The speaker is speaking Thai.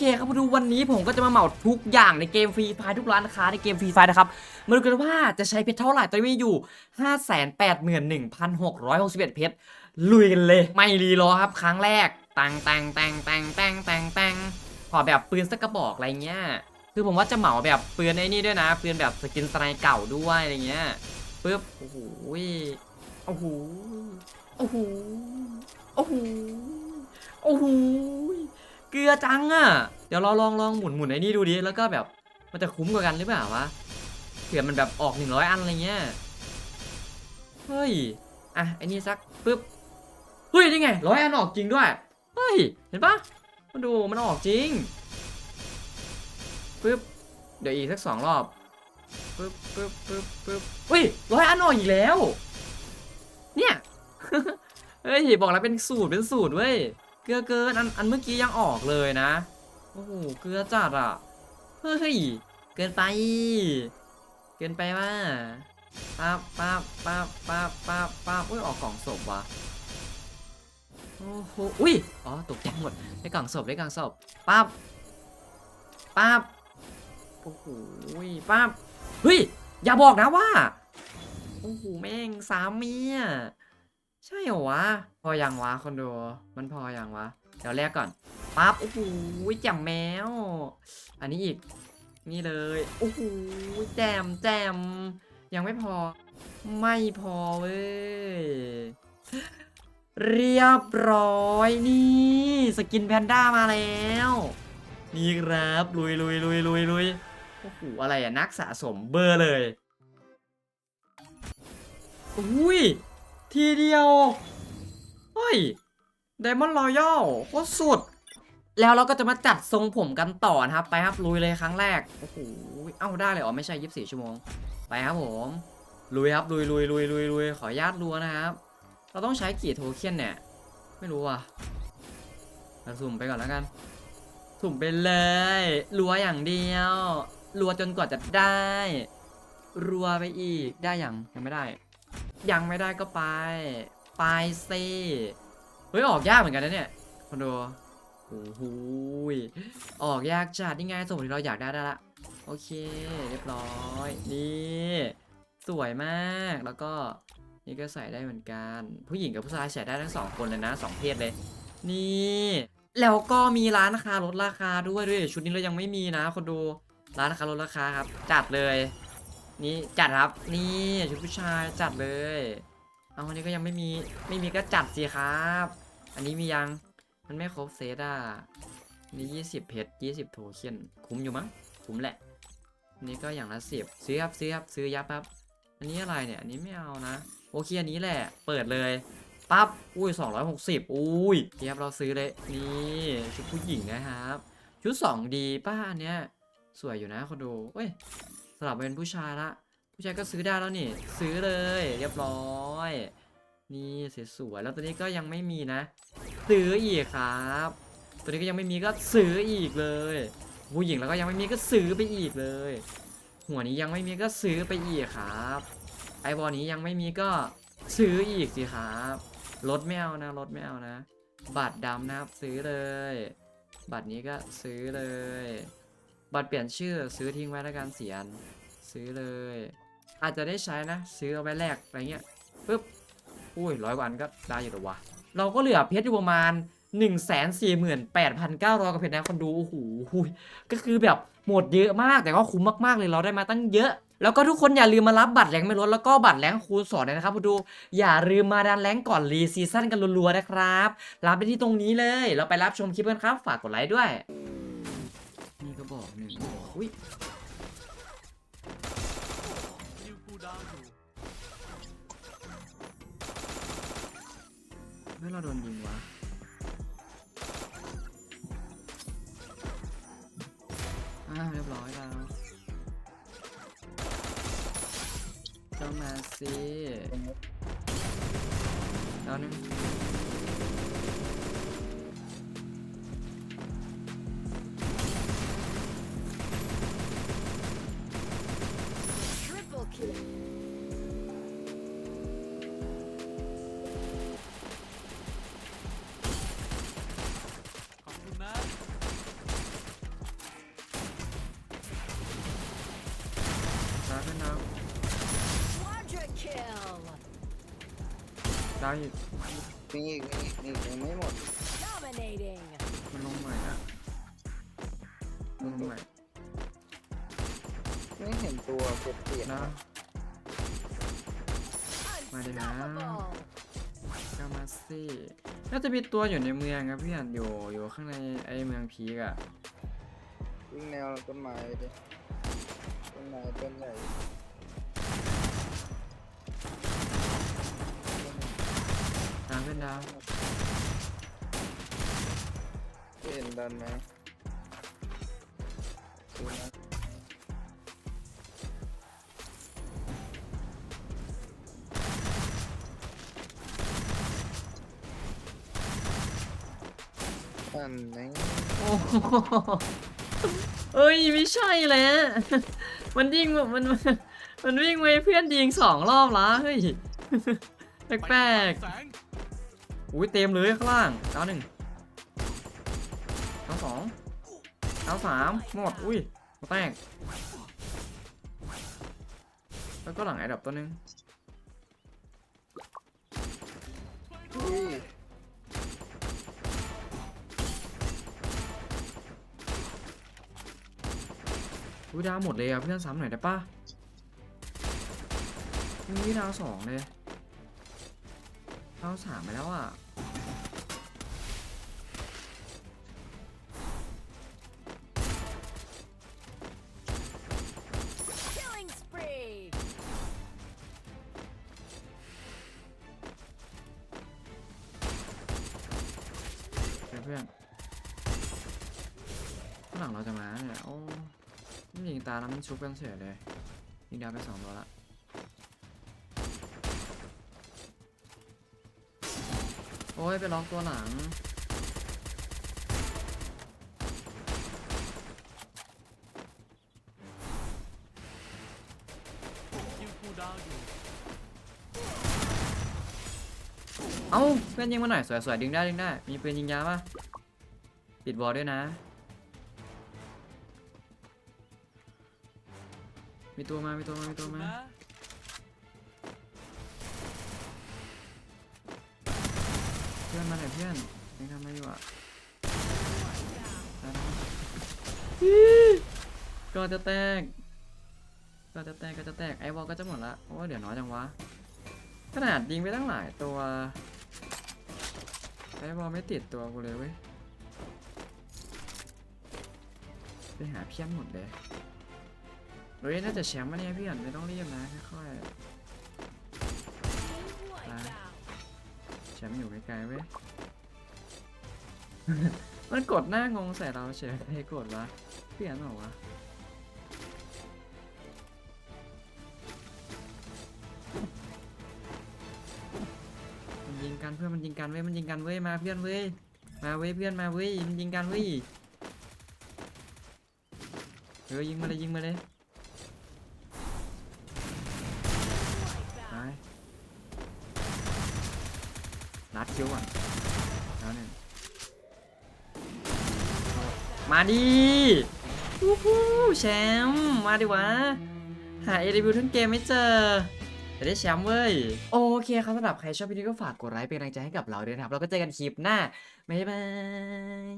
เคครับมาดูวันนี้ผมก็จะมาเหมาทุกอย่างในเกมฟรีไฟทุกร้านค้าในเกมฟรีไฟนะครับ มาดูกันว่าจะใช้เพชรเท่าไหร่ตอนนี้มีอยู่ 581,661 เพชร ลุยกันเลย ไม่รีรอครับครั้งแรก ตังตังตังตังตังตังตังขอแบบปืนสักกระบอกอะไรเงี้ย คือผมว่าจะเหมาแบบปืนไอ้นี่ด้วยนะ ปืนแบบสกินสไนเก่าด้วยอะไรเงี้ยปึ๊บ โอ้โห โอ้โห โอ้โห โอ้โห โอ้โห เกลือจังอะ เดี๋ยวเราลองลองหมุนหมุนไอ้นี่ดูดิ แล้วก็แบบมันจะคุ้มกว่ากันหรือเปล่าวะเผื่อมันแบบออก 100 อันอะไรเงี้ย เฮ้ย อะไอ้นี่สักปึ๊บ เฮ้ยนี่ไงร้อยอันออกจริงด้วย เฮ้ย เห็นปะมาดูมันออกจริงปึ๊บ เดี๋ยวอีกสักสองรอบปึ๊บปึ๊บปึ๊บปึ๊บอุ้ยร้อยอันออกอีกแล้ว เนี่ย เฮ้ยบอกแล้วเป็นสูตรเป็นสูตรเว้ย เกลือเกินอันอันเมื่อกี้ยังออกเลยนะ โอ้โห เกลือจัดอะ เฮ้ย เกินไป เกินไปว่าปั๊บปั๊บปั๊บปั๊บปั๊บปั๊บอุ้ยออกกล่องศพว่ะ โอ้โห อุ้ย อ๋อตกใจหมด ได้กล่องศพได้กล่องศพปั๊บปั๊บโอ้โหปั๊บเฮ้ย อย่าบอกนะว่า โอ้โห แม่งสามเมีย ใช่เหรอวะ พออยังวะคนดู มันพออยังวะ เดี๋ยวแรกก่อน ปั๊บ โอ้โหแจมแมว อันนี้อีก นี่เลย โอ้โหแจมแจม ยังไม่พอ ไม่พอเว้ย เรียบร้อยนี่ สกินแพนด้ามาแล้ว นี่ครับ ลุยลุยลุยลุยลุยโอ้โห อะไรอะนักสะสมเบอร์เลย อุ้ย ทีเดียว เฮ้ยไดมอนด์รอยัลโคตรสุด แล้วเราก็จะมาจัดทรงผมกันต่อนะครับ ไปครับลุยเลยครั้งแรก โอ้โห เอ้าได้เลยอ๋อไม่ใช่24ชั่วโมง ไปครับผม ลุยครับลุยลุยลุยลุยลุยขอญาตรัวนะครับ เราต้องใช้กี่โทเค็นเนี่ย ไม่รู้อะเราสุ่มไปก่อนแล้วกัน สุ่มไปเลยรัวอย่างเดียวรัวจนกว่าจะได้รัวไปอีกได้อยังยังไม่ได้ ยังไม่ได้ก็ไป ไปสิเฮ้ยออกยากเหมือนกันนะเนี่ยคนโดโอ้โหออกยากจัดนี่ไงสมมติเราอยากได้ได้ละโอเค เรียบร้อยนี่สวยมากแล้วก็นี่ก็ใส่ได้เหมือนกัน ผู้หญิงกับผู้ชายใส่ได้ทั้งสองคนเลยนะสองเพศเลย นี่แล้วก็มีร้านราคาลดราคาด้วยด้วยชุดนี้เรายังไม่มีนะคนดูร้านราคาลดราคาครับ จัดเลย นี่จัดครับนี่ชุดผู้ชายจัดเลย เอาอันนี้ก็ยังไม่มีไม่มีก็จัดสิครับ อันนี้มียังมันไม่ครบเซตอะนี่ยี่สิบเพชรยี่สิบโทเค็นคุ้มอยู่มั้งคุ้มแหละ นี่ก็อย่างละสิบซื้อครับซื้อครับซื้อยับครับ อันนี้อะไรเนี่ยอันนี้ไม่เอานะโอเคอันนี้แหละ เปิดเลยปั๊บอุ้ย260อุ้ยเทียบเราซื้อเลยนี่ชุดผู้หญิงนะครับชุด2ดีป้าอันเนี้ยสวยอยู่นะคนดูเอ้ย สลับเป็นผู้ชายละ ผู้ชายก็ซื้อได้แล้วนี่ ซื้อเลยเรียบร้อย นี่สวยๆแล้วตัวนี้ก็ยังไม่มีนะ ซื้ออีกครับ ตัวนี้ก็ยังไม่มีก็ซื้ออีกเลย ผู้หญิงแล้วก็ยังไม่มีก็ซื้อไปอีกเลย หัวนี้ยังไม่มีก็ซื้อไปอีกครับ ไอบอลนี้ยังไม่มีก็ซื้ออีกสิครับลดไม่เอานะลดไม่เอานะ บัตรดำนะครับซื้อเลย บัตรนี้ก็ซื้อเลย บัตรเปลี่ยนชื่อซื้อทิ้งไว้แล้วกันเสียนซื้อเลย อาจจะได้ใช้นะ ซื้อเอาไว้แลกอะไรเงี้ยปึ๊บอุ้ยร้อยวันก็ได้อยู่หรอวะเราก็เหลือเพชรอยู่ประมาณ 1 4 8 9 0 0กว่าเพชรนะคนดูโอ้โหก็คือแบบหมดเยอะมากแต่ก็คุ้มมากๆเลยเราได้มาตั้งเยอะแล้วก็ทุกคนอย่าลืมมารับบัตรแรงไม่ลดแล้วก็บัตรแรงคูณสอนนะครับดูอย่าลืมมาดันแรงก่อนรีซีซั่นกันรัวๆนะครับ รับไปที่ตรงนี้เลย เราไปรับชมคลิปกันครับ ฝากกดไลค์ด้วย บอกหนึ่งอุ้ยคิวคูดาวอยู่เมื่อเราโดนยิงวะอ่าเรียบร้อยแล้วเข้ามาสิแล้วนึง ไม่นะดาวอีกมีอีกมีอีกมีอีกไม่หมดมันลงใหม่อะลงใหม่ไม่เห็นตัวเก็บเยงนะ Unstoppable. กามาซี่น่าจะมีตัวอยู่ในเมืองครับพี่อ่นอยู่อยู่ข้างในไอ้เมืองพีกอะวิ่งแนวต้นไม้ดิ ต้นไม้ต้นใหญ่ตามเพื่อนดาวเห็นดันไหมดูนะอันนี้โอ้โหเอ้ย ไม่ใช่แหละ มันยิงแบบมันมันมันวิ่งไปเพื่อนยิงสองรอบละเฮ้ยแปลกๆอุ้ยเต็มเลยข้างล่างดาวหนึ่งดาวสองดาวสามหมดอุ้ยแตกแล้วก็หลังไอ้ดับตัวหนึง อุ้ยอุ้ยดาวหมดเลยอะเพื่อนซ้ำหน่อยได้ปะอุ้ยดาวสองเลยดาวสามไปแล้วอะ Killing spree. เพื่อนข้างหลังเราจะมาเนี่ยโอ้ ไม่ยิงตาแล้วมันชุบกันเฉยเลยยิงดาวไปสองตัวละโอ้ยไปล็อกตัวหลังเอ้าเพื่อนยิงมาหน่อยสวยๆดึงได้ดึงได้ มีปืนยิงยาปะปิดบอลด้วยนะ มีตัวมา มีตัวมา มีตัวมานะเพื่อนมาหน่อยเพื่อนยังทำอะไรอยู่อะได้แล้วก็จะแตก ก็จะแตก ก็จะแตก ไอวอลก็จะหมดละ โอ้ยเดี๋ยวน้อยจังวะ ขนาดยิงไปตั้งหลายตัว ไอวอลไม่ติดตัวกูเลยเว้ย ไปหาเพี้ยนหมดเลย เฮ้ยน่าจะแชมป์มาเนี่ยเพื่อนไม่ต้องรีบนะค่อย Wipe Ah. out. ๆแชมป์อยู่ไกลๆเว้ยมันกดหน้างงใส่เราเฉยใครกดวะเปลี่ยนเหรอวะมันยิงกันเพื่อนมันยิงกันเว้ยมันยิงกันเว้ยมาเพื่อนเว้ยมาเว้ยเพื่อนมาเว้ยมันยิงกันเว้ยเออยิงมาเลยยิงมาเลย รัดคิ้วอะแล้วหนึ่งมาดิวู้ฮู้แชมป์มาดิวะ หาเอรีวิวทั้งเกมไม่เจอจะได้แชมป์เว้ย โอเคครับสำหรับใครชอบวิดีโอก็ฝากกดไลค์เป็นกำลังใจให้กับเราด้วยนะครับเราก็เจอกันคลิปหน้า บ๊ายบาย